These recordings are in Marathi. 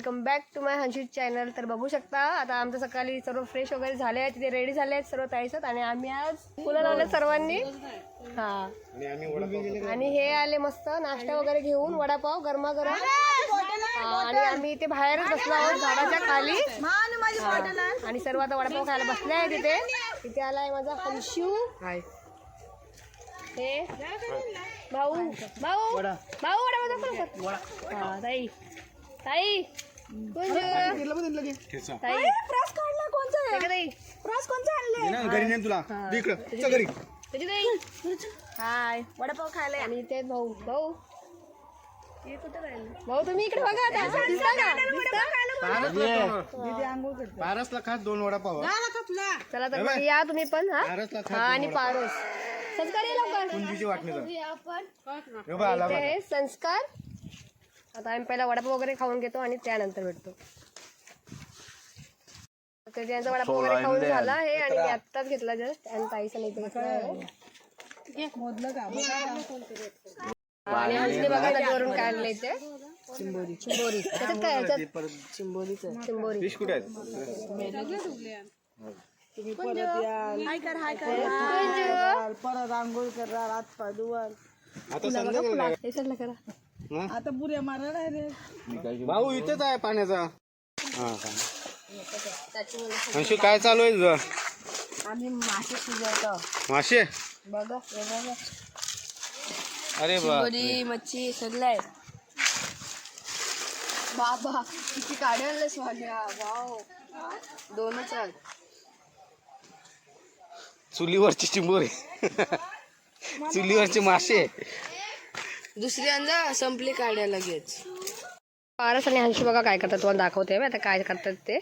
वेलकम बॅक टू माय हंशित चॅनल. तर बघू शकता आता आमचं सकाळी सर्व फ्रेश वगैरे झाले आहेत तिथे रेडी झाले आहेत सर्व ताईसत आणि आम्ही आज फुलं लावले सर्वांनी. हा. आणि हे आले मस्त नाश्ता वगैरे घेऊन वडापाव गरमागरम. हा, आणि आम्ही इथे बाहेरच बसलो आहोत झाडाच्या खाली. हा, आणि सर्व आता वडापाव खायला बसले आहे तिथे तिथे आलाय माझा हंशू. हे. भाऊ. भाऊ. भाऊ वडा. हा ताई. ताई. काढला कोणचा? हे कोणचा आणले घरी नाही तुला. इकडं. चल घरी. हाय. वडापाव खायला आणि इथे भाऊ भाऊ? भाऊ तुम्ही इकडे बघा आता? पारसला खात दोन वडापाव. चला तर या तुम्ही पण हा? पारसला हा आणि पारोस. संस्कार ये लवकर. संस्कार आता आम्ही पहिला वडापाव वगैरे खाऊन घेतो आणि त्यानंतर भेटतो. तर त्यांचा वडापाव वगैरे खाऊन झाला आहे आणि आत्ताच घेतला जस्ट आणि ताईचा नाही घेतला. आणि बघा काढले ते चिंबोरी. चिंबोरी. त्याच्यात काय याच्यात चिंबोरीचं चिंबोरी. फिश कुठे परत आंघोळ हे सगळं करा. आता पुऱ्या मारा डायरेक्ट भाऊ इथेच आहे पाण्याचा. हा अंशू काय चालू आहे तुझं? आम्ही मासे शिजवतो. मासे? बघा अरे बा चिंबोरी मच्छी सगळं आहे. बाबा किती काढे आणलेस माझ्या. वाव. दोनच आहेत चुलीवरची चिंबोरी. चुलीवरचे मासे. दुसऱ्यांदा संपली काढ्या लगेच. पारस आणि हंशी बघा काय करतात तुम्हाला दाखवते मी. आता काय करतात ते?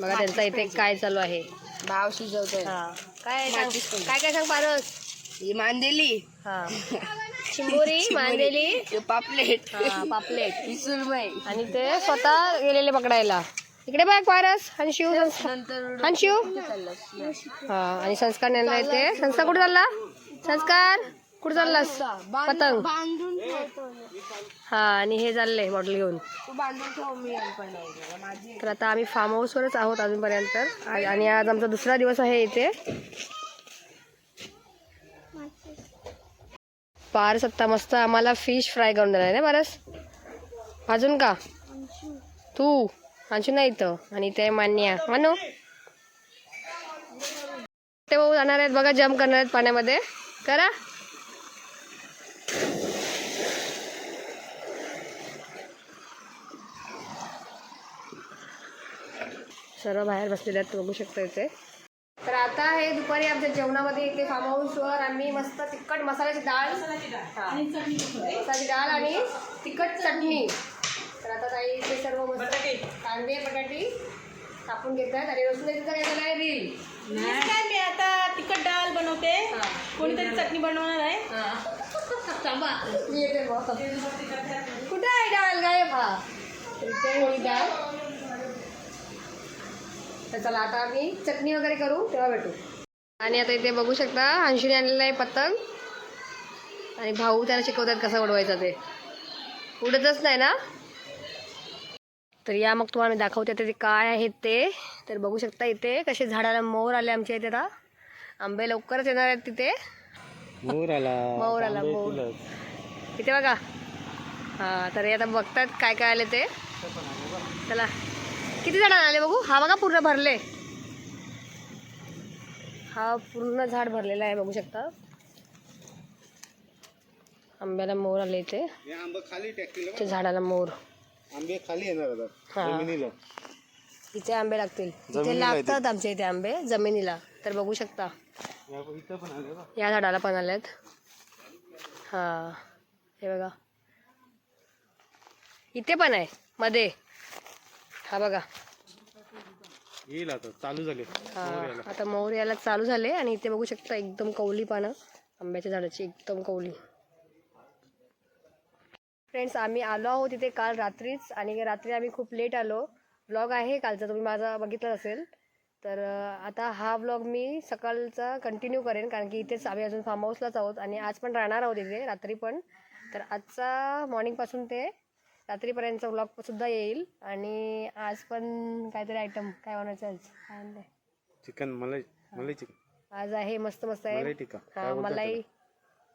बघा त्यांचा इथे काय चालू आहे. भाव शिजवतोय. हा. काय सांग? काय काय सांग पारस? ही मांदेली. हा. चिंबोरी मांदेली. पापलेट. हा पापलेट. ही सुरमई. आणि ते स्वतः गेलेले पकडायला. इकडे बघ पारस आणि शिव नंतर आणि शिव हा आणि संस्कार नेला येते संस्कार कुठे चालला? संस्कार कुठे चाललास? पतंग. हा आणि हे चालले बॉटल घेऊन. तू बांधून ठेव मी पण नाही माझी तर आता आम्ही फार्म हाऊसवरच आहोत अजूनपर्यंत. आणि आज आमचा दुसरा दिवस आहे इथे. पारस आत्ता मस्त आम्हाला फिश फ्राय करून देणार आहे ना पारस. अजून का? तू अंशू नाही इथं. आणि ते मान्या. मानू? ते भाऊ जाणार आहेत बघा जम्प करणार आहेत पाण्यामध्ये. करा. सर्व बाहेर बसलेले आहेत बघू शकता इथे. तर आता हे दुपारी आमच्या जेवणामध्ये इथे फार्म हाऊसवर आम्ही मस्त तिखट मसाल्याची डाळ. मसाल्याची डाळ आणि तिखट चटणी. तर आता ताई इथे सर्व मस्त कांदे बटाटी कापून घेत आहेत आणि रसून तिथं काय झालं आहे रील काय मी आता तिखट डाळ बनवते. कोणीतरी चटणी बनवणार आहे. हा. थांबा. मी येते मग. कुठे आहे डाळ गायब? हा. इथे ही डाळ. तर चला आता आम्ही चटणी वगैरे करू तेव्हा भेटू. आणि आता इथे बघू शकता अंशुने आणलेलं आहे पतंग. आणि भाऊ त्याला शिकवतात कसं उडवायचं ते. उडतच नाही ना? तर या मग तुम्हाला मी दाखवते आता ते काय आहेत ते. तर बघू शकता इथे कसे झाडाला मोर आले आमच्या इथे आता. आंबे लवकरच येणार आहेत तिथे. मोर आला मोर आला मोर. इथे बघा. हा तर आता बघतात काय काय आले ते. चला. किती जण आले बघू? हा बघा पूर्ण भरले. हा पूर्ण झाड भरलेला आहे बघू शकता. आंब्याला मोर आले इथे. आंबा खाली टाकतील ते झाडाला मोर. आंबे खाली येणार. जमिनीला. इथे आंबे लागतील. इथे. लागतात आमच्या इथे आंबे जमिनीला. तर बघू शकता. या झाडाला पण आलेत. हा. हे बघा. इथे पण आहे मध्ये. हा बघा. येईल आता चालू झाले. हा आता मोहर यायला चालू झाले आणि इथे बघू शकता एकदम कवली पानं. आंब्याच्या झाडाची एकदम कवली फ्रेंड्स आम्ही आलो आहोत इथे काल रात्रीच आणि रात्री आम्ही खूप लेट आलो. ब्लॉग आहे कालचा तुम्ही माझा बघितला असेल. तर आता हा ब्लॉग मी सकाळचा कंटिन्यू करेन कारण की इथेच आम्ही अजून फार्म हाऊसलाच आहोत आणि आज पण राहणार आहोत इथे रात्री पण. तर आजचा मॉर्निंगपासून ते रात्रीपर्यंतचा व्लॉग सुद्धा येईल. आणि आज पण काहीतरी आयटम काय बनवायचं आज? काय आणलंय चिकन मलाई मलाई चिकन. आज आहे मस्त मस्त मलाई आहे टिक्का. हा मलाई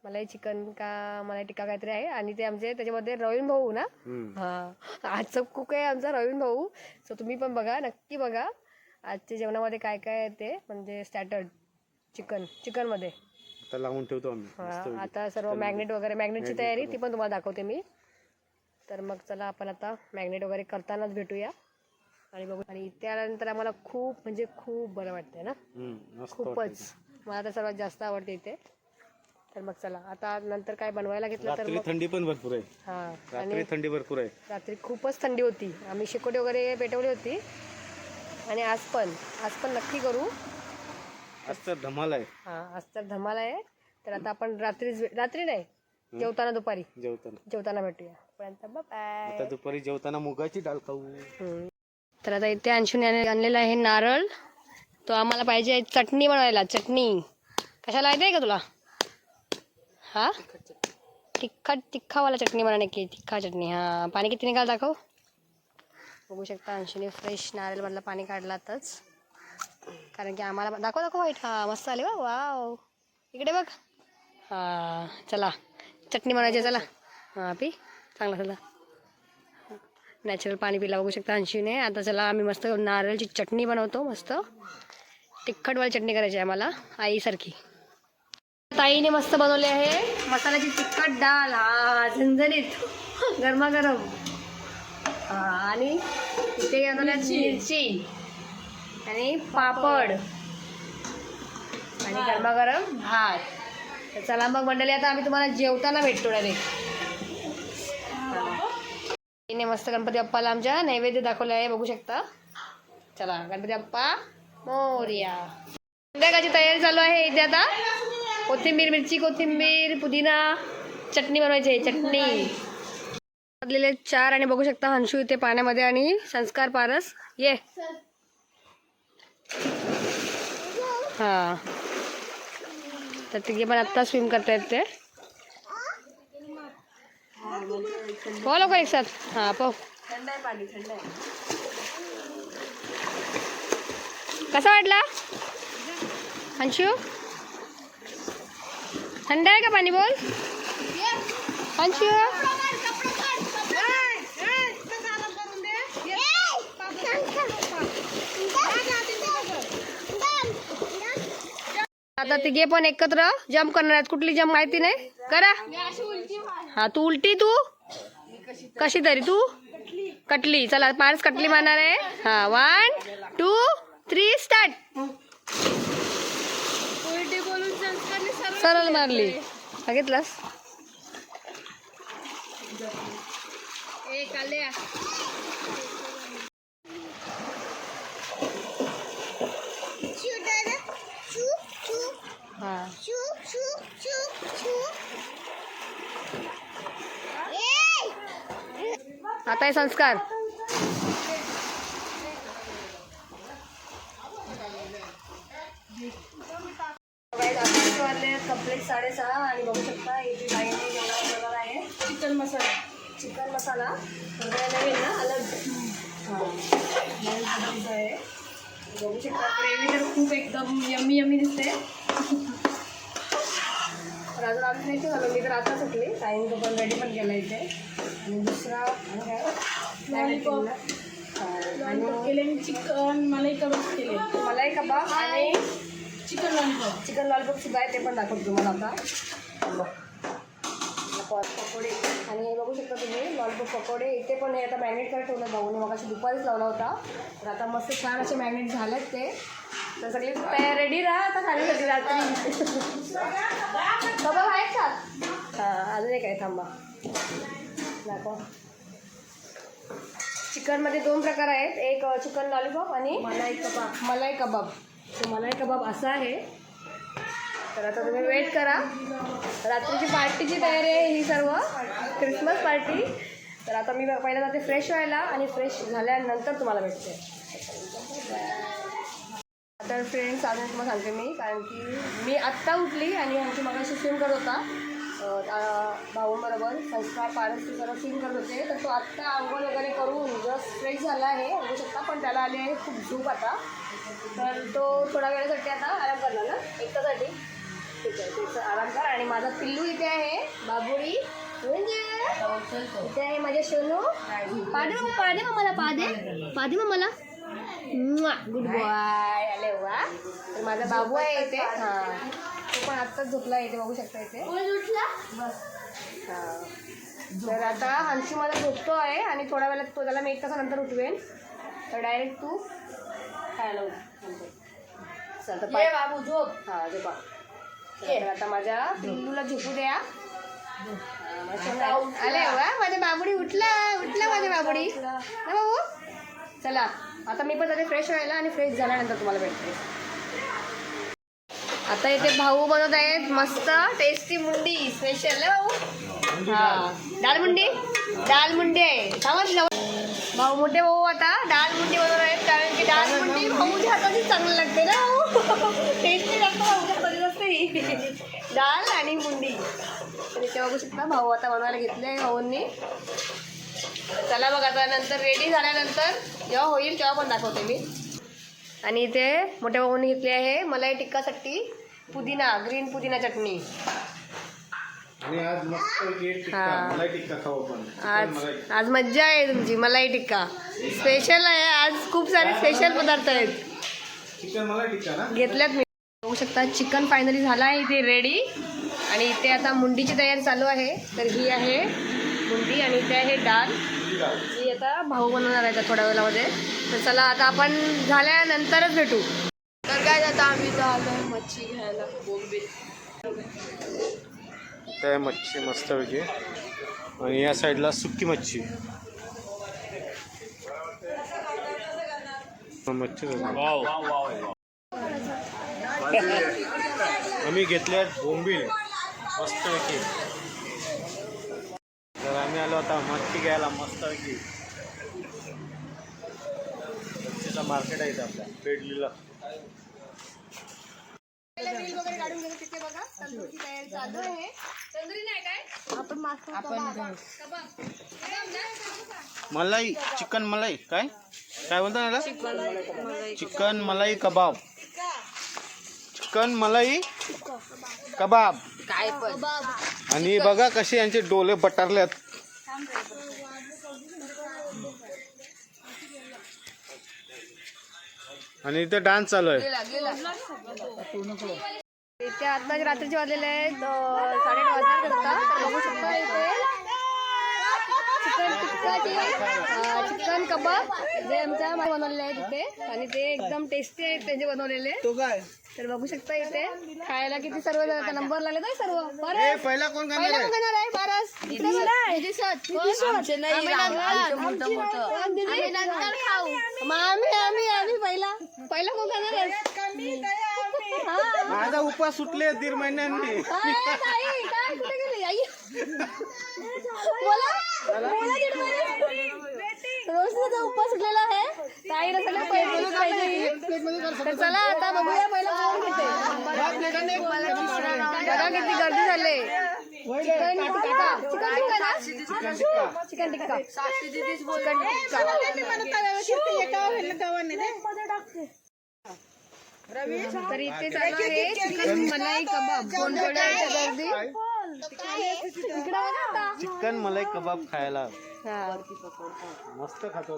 मलाई चिकन का मलाई टिक्का काहीतरी आहे. आणि ते आमचे त्याच्यामध्ये रवीन भाऊ ना? हम्म. हा. आजचं कुक आहे आमचा रवीन भाऊ. सो तुम्ही पण बघा नक्की बघा. आजच्या जेवणामध्ये काय काय आहे ते? म्हणजे स्टॅटर्ड चिकन चिकनमध्ये आता लावून ठेवतो आम्ही. आता सर्व मॅग्नेट वगैरे मॅग्नेटची तयारी ती पण तुम्हाला दाखवते मी. तर मग चला आपण आता मॅग्नेट वगैरे करतानाच भेटूया. आणि बघू आणि इथे आल्यानंतर आम्हाला खूप म्हणजे खूप बरं वाटतंय ना? खूपच. मला तर सर्वात जास्त आवडते इथे. तर मग चला आता नंतर काय बनवायला घेतलं तर थंडी पण भरपूर आहे. हा रात्री थंडी भरपूर आहे. रात्री खूपच थंडी होती. आम्ही शेकोटी वगैरे पेटवली होती. आणि आज पण आज पण नक्की करू. आज तर धमाल आहे. हा आज तर धमाल आहे. तर आता आपण रात्री रात्री नाही जेवताना दुपारी. जेवताना. जेवताना भेटूया. पर्यंत बाय आता दुपारी जेवताना मुगाची डाळ खाऊ. तर आता इथे अंशून आणलेला आहे नारळ. तो आम्हाला पाहिजे चटणी बनवायला. चटणी. कशाला येते का तुला? हा? तिखट तिखवाला चटणी बनाने की तिखा चटणी. हा पाणी किती निघाल दाखव. बघू शकता अंशूने फ्रेश नारळमधलं पाणी काढलं आताच कारण की आम्हाला दाखव दाखव वाईट हा मस्त आले वा वाव इकडे बघ. हा चला. चटणी बनवायची आहे, चला. हां पी. चांगला चला नॅचरल पाणी पिला बघू शकता अंशीने. आता चला आम्ही मस्त नारळची चटणी बनवतो मस्त. तिखटवाली चटणी करायची आहे आम्हाला आईसारखी. ताईने मस्त बनवली आहे मसाल्याची तिखट डाळ हा झणझणीत. गरमागरम. हा आणि इथे मिरची. आणि पापड. आणि गरमागरम भात. चला मग मंडळी आता आम्ही तुम्हाला जेवताना भेटतो डायरेक्ट तिने मस्त गणपती बाप्पाला आमच्या नैवेद्य दाखवलं आहे बघू शकता. चला गणपती बाप्पा मोर्या. संध्याकाळची तयारी चालू आहे इथे आता. कोथिंबीर मिरची कोथिंबीर पुदिना चटणी बनवायची आहे चटणी. मधलेले चार आणि बघू शकता हंशू इथे पाण्यामध्ये आणि संस्कार पारस. ये. हा. तर तिघे पण आत्ता स्विम करतायत ते. हो लवकर एक साथ. हा पो थंड आहे पाणी थंड आहे कसा वाटला? अंशू थंड आहे का पाणी बोल? अंशू आता तिघे पण एकत्र. जम्प करणार आहेत. कुठली जम्प माहिती नाही? करा. हा तू उलटी तू? कशी तरी तू? कटली. चला पाच कटली मारणार आहे. हा वन टू थ्री स्टार्ट उलटी बोलून सरळ मारली. बघितलंस एक आले आता हे संस्कार. कंप्लीट साडेसहा आणि बघू शकता इथे ताईने जेवढा प्रकार आहे. चिकन मसाला चिकन मसाला नवीन ना? अलग. हां. आहे. बघू शकता. ग्रेव्ही तर खूप एकदम यमी यमी दिसते. तर अजून आम्ही नाही झालं. मी तर आता सुटली. टाईम तो पण रेडी पण केला इथे. आणि दुसरा काय? लॉलीपॉप आणि केले आणि चिकन मलाई कबाब केले मलाई कबाब आणि चिकन लॉलीपॉप चिकन लॉलीपॉप सुद्धा आहे ते पण दाखवतो तुम्हाला आता. पकोडे. आणि हे बघू शकता तुम्ही लॉलीपॉप पकोडे. इथे पण हे आता मॅग्नेट करत ठेवलं भाऊने. मग अशी दुपारीच लावला होता. तर आता मस्त छान असे मॅग्नेट झालेत ते. तर सगळी तयार रेडी राहा आता खाण्यासाठी रात्री. कबाब आहेत का हां अजून एक आहे थांबा. दाखव. चिकनमध्ये दोन प्रकार आहेत. एक चिकन लॉलीपॉप आणि मलाई कबाब. मलाई कबाब. तो मलाई कबाब असा आहे. तर आता तुम्ही वेट करा. रात्रीची पार्टीची तयारी आहे ही सर्व. क्रिसमस पार्टी तर आता मी पहिला जाते फ्रेश व्हायला आणि फ्रेश झाल्यानंतर तुम्हाला भेटते. तर फ्रेंड्स अजून तुम्हाला सांगते मी कारण की मी आत्ता उठली आणि आमची मगाशी स्विम करत होता. भाऊबरोबर संस्कार पारसची सर्व सीन करत होते. तर तो आत्ता आंघोळ वगैरे करून जस्ट फ्रेश झाला आहे. बघू शकता पण त्याला आली आहे खूप झोप आता. तर तो थोड्या वेळासाठी आता आराम करणार ना? एकटासाठी? ठीक आहे त्याचा आराम कर. आणि माझा पिल्लू इथे आहे. बाबुडी म्हणजे? इथे आहे माझे सोनू पादे मग पादे मग मला पादे पादे मग मला. गुड बॉय आले वा तर माझा बाबू आहे इथे. हां. तो पण आत्ताच झोपला इथे बघू शकता इथे. बस. हां. तर आता हंशी मला झोपतो आहे आणि थोड्या वेळात तो त्याला मी एक तासानंतर उठवेन. तर डायरेक्ट तू खायला. चल तर पाय बाबू झोप. हां झोपा. तर आता माझ्या पिल्लूला झोपू द्या. हा, माझं आले वा माझ्या बाबुडी उठला उठला माझ्या बाबुडी. ना बाबू? चला. आता मी पण जाते फ्रेश व्हायला आणि फ्रेश झाल्यानंतर तुम्हाला भेटते. आता इथे भाऊ बनवत आहेत मस्त टेस्टी मुंडी स्पेशल ना भाऊ. हा. दाल मुंडी? दाल मुंडी आहे. सांगा भाऊ मोठे भाऊ आता डाळ मुंडी बनवत आहेत कारण की डाळ मुंडी भाऊच्या हाताची चांगली लागते ना भाऊ. टेस्टी लागतं भाऊच्या हाताची असते डाळ आणि मुंडी. तर इथे बघू शकता भाऊ आता बनवायला घेतले भाऊंनी. चला बघ आता नंतर रेडी झाल्यानंतर जेव्हा होईल तेव्हा पण दाखवते मी. आणि इथे मोठ्या भाऊने घेतली आहे मलाई टिक्कासाठी पुदिना ग्रीन पुदिना चटणी. आज हा. आज मज्जा आहे तुमची मलाई टिक्का. स्पेशल आहे आज खूप सारे स्पेशल पदार्थ आहेत. चिकन मलाई टिक्का ना? घेतल्यात मी. बघू शकता चिकन फायनली झालं आहे इथे रेडी आणि इथे आता मुंडीची तयारी चालू आहे. तर ही आहे मुंडी आणि इथे आहे डाळ. ही आता भाऊ बनवणार आहे त्या थोड्या वेळामध्ये. तर चला आता आपण झाल्यानंतरच भेटू. तर काय आता आम्ही आलो मच्छी घ्यायला. बोंबील त्या मच्छी मस्त पैकी. आणि या साईडला सुकी मच्छी. मच्छी आम्ही घेतले आहेत बोंबील मस्त पैकी. तर आम्ही आलो आता मच्छी घ्यायला मस्त पैकी. मच्छीचा मार्केट आहे इथं आपल्या पेडलीला मलाई चिकन मलाई काय? काय बोलता याला चिकन मलाई कबाब. चिकन मलाई कबाब. काय पण. आणि बघा कसे यांचे डोले बटारल्यात आणि इथे डान्स चालू आहे. इथे आता रात्रीचे वाजलेले आहेत अं, साडेआठ वाजता करता तर बघू शकता इथे चिकन कबाब जे आमच्या मागे बनवलेले आहेत इथे. आणि ते एकदम टेस्टी आहेत त्यांचे बनवलेले. तो काय? तर बघू शकता इथे. खायला किती सर्व नंबर लागले काय सर्व. बरं पहिला कोण पहिला कोण आहे? बारस इकडे बघ. आमचे नाही आम्ही आमचे नंतर. मोठं. मोठं आम्ही नंतर खाऊ. मग आम्ही आम्ही आम्ही पहिला. पहिला कोण खाणार आहे. माझा उपास सुटले दीड महिन्यांनी काय ताई, काय कुठे गेली आई बोला. तिचा उपवास सुटलेला आहे? ताईला सगळं पहिलं पाहिजे तर चला आता बघूया पहिला कोण घेते बघा किती गर्दी झाली. चिकन टिक्का. चिकन टिक्का ना? चिकन टिक्का. चिकन टिक्का. तर इथे चालू आहे चिकन मलाई कबाब. कोण गर्दी. चिकन मलाई कबाब खायला. हा. मस्त खातो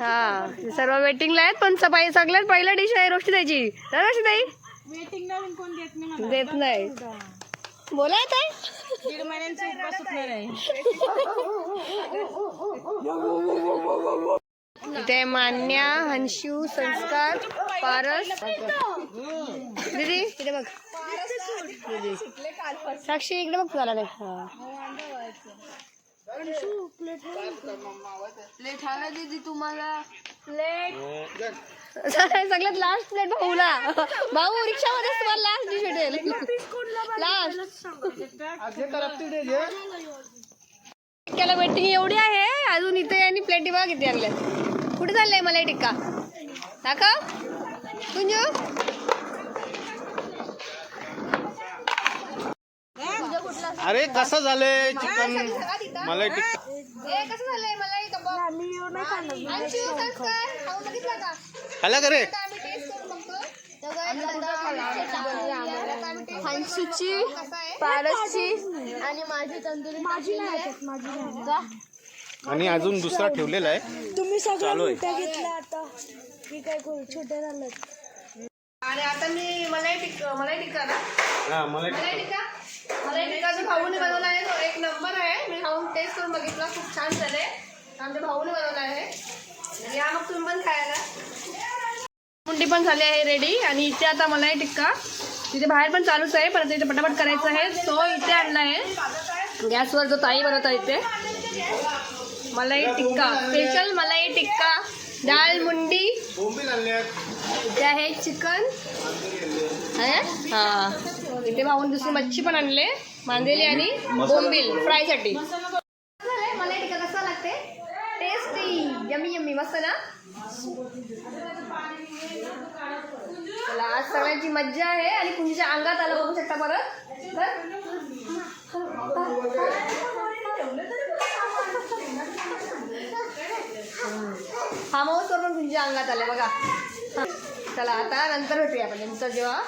हा. सर्व वेटिंगला आहेत पण सफाई सगळ्यात पहिला डिश आहे रोष्टी द्यायची ना रोष्टी ताई? देत नाही. बोला ताई. दीड महिन्यांचा उपवास सुटणार आहे इथे मान्या हंशू संस्कार. पारस. दीदी इकडे बघ. दीदी साक्षी इकडे बघ तुला नाही. हा. प्लेट दीदी तुम्हाला सगळ्यात लास्ट प्लेट भाऊला. भाऊ रिक्षामध्ये तुम्हाला लास्ट डिश भेटेल. लास्ट त्याला वेटिंग एवढी आहे अजून इथे आणि प्लेटी बघ किती आणल्या कुठे चाललंय मला टिक्का? दाखव. कुंजू अरे कसं झालंय चिकन? मलाई कसं झालंय? मला एक अंशू संस्कार खाऊन बघितला का खाला का रे? आता आम्ही टेस्ट करून बघतो तेव्हा आता आम्ही taste हंसूची कसा आहे? पारसची आणि माझी तंदुरी माझी आणि अजून दुसरा ठेवलेला आहे. तुम्ही चालू सगळं आहे. मोठ्या घेतल्या आता. मी काय करू? छोटे झालं आणि आता मी मलाई टिक्का मलाई टिक्का ना? हा मलाई मलाई टिक्का मलाई टिक्का जो भाऊने बनवला आहे तो एक नंबर आहे. मी खाऊन टेस्ट करून बघितला. खूप छान झाले आमच्या भाऊने बनवला आहे. आणि या मग तुम्ही पण खायला. मुंडी पण झाली आहे रेडी आणि इथे आता मलाई टिक्का तिथे बाहेर पण चालूच आहे. परत इथे पटापट करायचं आहे. तो इथे आणला आहे. गॅसवर जो ताई बनवत आहे इथे. मलाई टिक्का स्पेशल मलाई टिक्का डाळ मुंडी. आहे चिकन. हा. इथे भाऊन दुसरी मच्छी पण आणले. मांदेली आणि बोंबील फ्रायसाठी. मला टिका कसा लागते? टेस्टी यमी यमी मस्त ना चला आज सगळ्यांची मज्जा आहे आणि कुंजीच्या अंगात आलं बघू शकता परत. फार्म हाऊसवर पण कुंजीच्या अंगात आले बघा. हा. चला आता नंतर भेटूया आपण. नंतर जेव्हा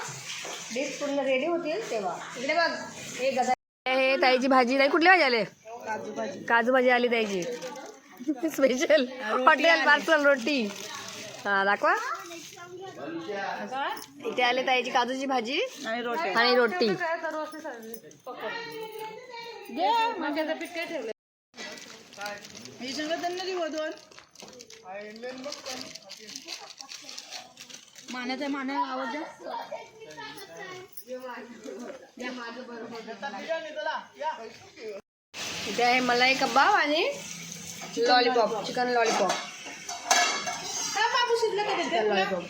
डिश पूर्ण रेडी होतील तेव्हा. इकडे बघ. हे गदा हे ताईची भाजी. नाही कुठली भाजी आले? काजू भाजी. आली ताईची. स्पेशल हॉटेल पार्सल रोटी. हा दाखवा. इथे आले ताईची काजूची भाजी आणि रोटी. आणि रोटी. मान्याचा मान्या आवाज द्या. इथे आहे मलाई कबाब आणि लॉलीपॉप चिकन लॉलीपॉप लॉलीपॉप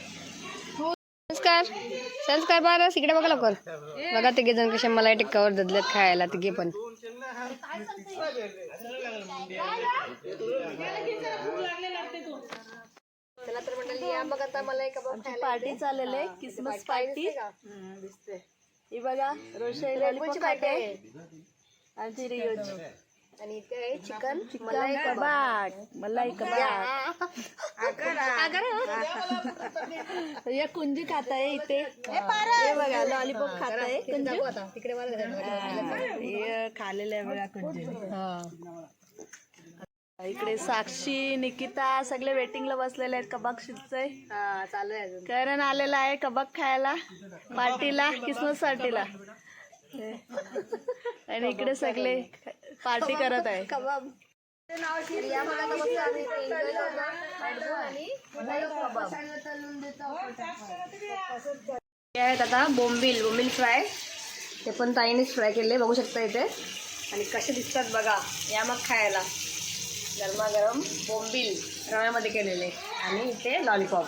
संस्कार संस्कार बारा इकडे बघा लवकर. बघा तिघे जण कसे मलाई टिक्कावर ददल्यात खायला तिघे पण. चला तर मंडळी या बघ आता कबाब खायला पार्टी चाललेली आहे क्रिसमस पार्टी दिसते ही बघा रोषाई पार्टी आहे. आणि ती रिओची आणि इथे आहे चिकन मलाई कबाब. मलाई कबाब. या कुंजी खात आहे इथे. हे बघा लॉलीपॉप खात आहे कुंजी तिकडे मला खाल्लेलं आहे बघा कुंजी इकडे साक्षी निकिता सगळे वेटिंगला बसलेले आहेत कबाब शिजतंय. हा चालू आहे करण आलेला आहे कबाब खायला पार्टीला क्रिसमस पार्टीला आणि इकडे सगळे पार्टी करत आहे. कबाब. आहेत आता बोंबील बोंबील फ्राय. ते पण ताईनेच फ्राय केले. बघू शकता इथे. आणि कसे दिसतात बघा. या मग खायला. गरमागरम बोंबील रव्यामध्ये केलेले. आणि इथे लॉलीपॉप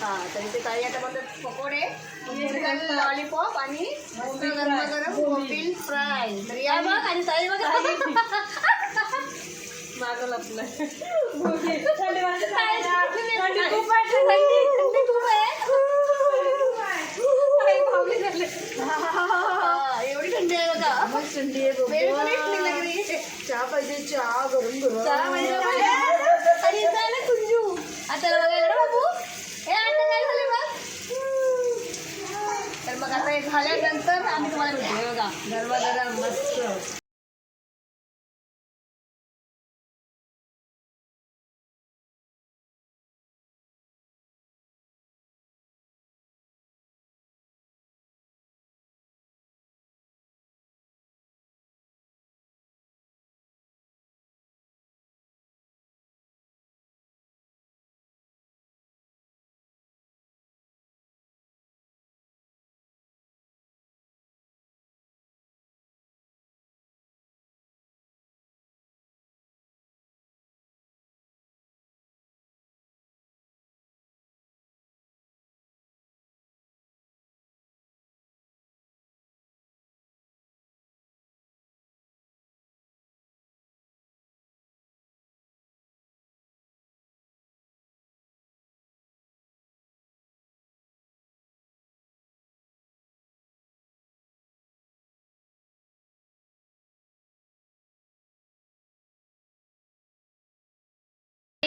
हा तर इथे आता पकोडे लॉलीपॉप आणि बोंबील गरमागरम बोंबील. फ्राय. तर या बघ आणि ताई बघ. मागं लपलं. थंडी खूप आहे. थंडी खूप आहे. काही पाहुणे झाले. हा, एवढी थंडी आहे बघा थंडी आहे good evening लग रही है. चहा पाहिजे चहा गरम गरम चहा म्हणजे बघा. आणि इथं आलं कुंजू आता बघायला ना बाबू हे आता काय झाले बघ तर मग आता हे झाल्यानंतर आम्ही तुम्हाला भेटू बघा गरबा गरम मस्त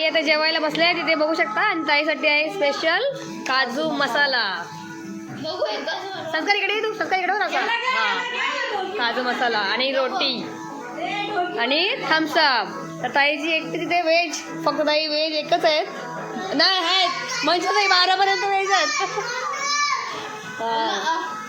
ताई आता जेवायला बसले तिथे बघू शकता. आणि ताईसाठी आहे स्पेशल काजू मसाला. संस्कार इकडे तू संस्कार इकडे हा काजू मसाला आणि रोटी. आणि थम्सअप तर ताईची एकटी तिथे व्हेज फक्त ताई व्हेज एकच आहेत. नाही आहेत. म्हणजे ताई बारापर्यंत व्हेज आहेत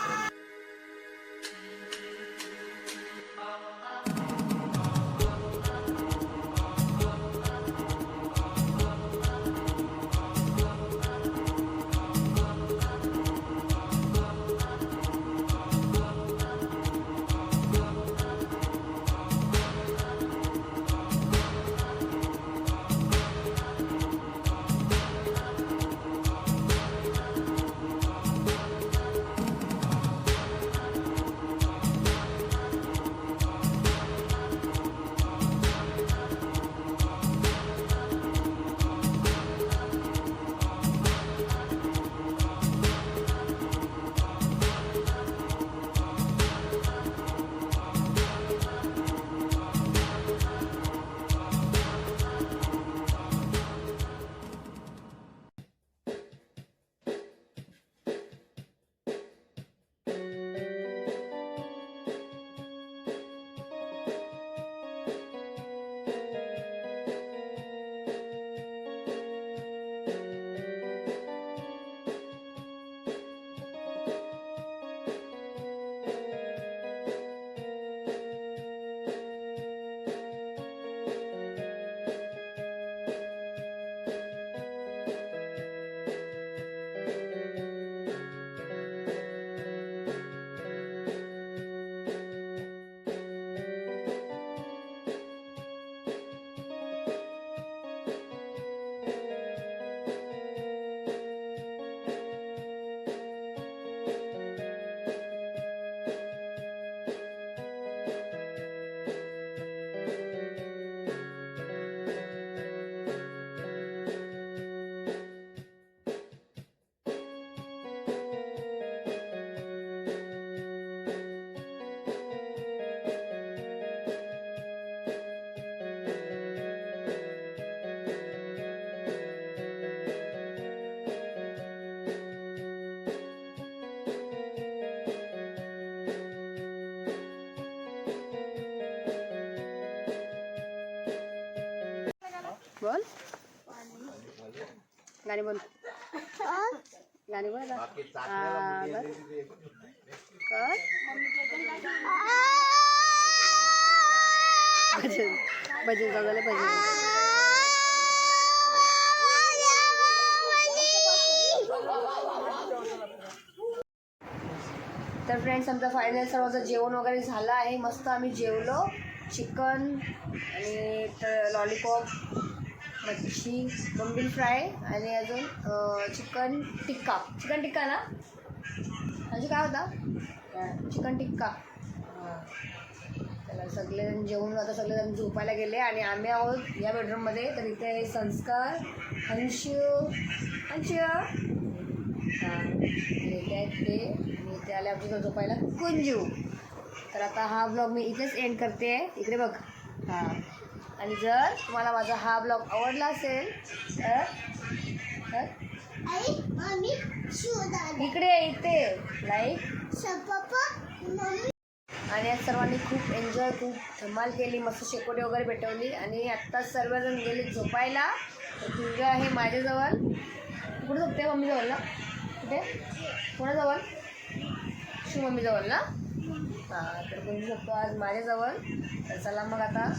बोल. गाणी बोल. गाणी बोल. भजन. भजन झालं भजन तर फ्रेंड्स आमचं फायनल सर्वांचं जेवण वगैरे झालं आहे. मस्त आम्ही जेवलो. चिकन आणि लॉलीपॉप मच्छी बोंबील फ्राय आणि अजून चिकन टिक्का. चिकन टिक्का ना? म्हणजे काय होता? चिकन टिक्का. हां. त्याला सगळेजण जेवून आता सगळेजण झोपायला गेले आणि आम्ही आहोत या बेडरूममध्ये. तर इथे आहे संस्कार हंश हंश. हां. इथे आहेत ते. आणि इथे आले आमच्या झोपायला कुंजू. तर आता हा ब्लॉग मी इथेच एंड करते. इकडे बघ. हां. आणि जर तुम्हाला माझा हा ब्लॉग आवडला असेल तर इकडे इथे लाईक आणि आज सर्वांनी खूप एन्जॉय खूप धमाल केली मस्त शेकोटी वगैरे पेटवली आणि आत्ताच सर्वजण गेले झोपायला. तर तुझं आहे माझ्याजवळ. कुठे झोपते मम्मीजवळ ना? कुठे? कोणाजवळ? शू मम्मीजवळ ना? हां तर कोणी झोपतो आज माझ्याजवळ. तर चला मग आता.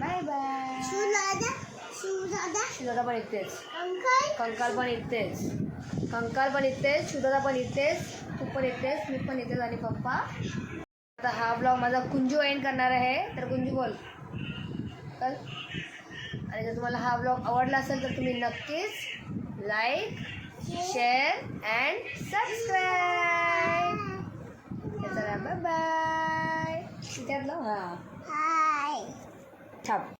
बाय बाय शिवदादा पण इथेच कंकाल पण इथेच कंकाल पण इथेच शिवदादा पण इथेच तू पण इथेच मी पण इथेच आणि पप्पा. आता हा ब्लॉग माझा कुंजू एंड करणार आहे. तर कुंजू बोल. चल. आणि जर तुम्हाला हा ब्लॉग आवडला असेल तर तुम्ही नक्कीच like share and subscribe bye bye त्यातलं हां. Chao.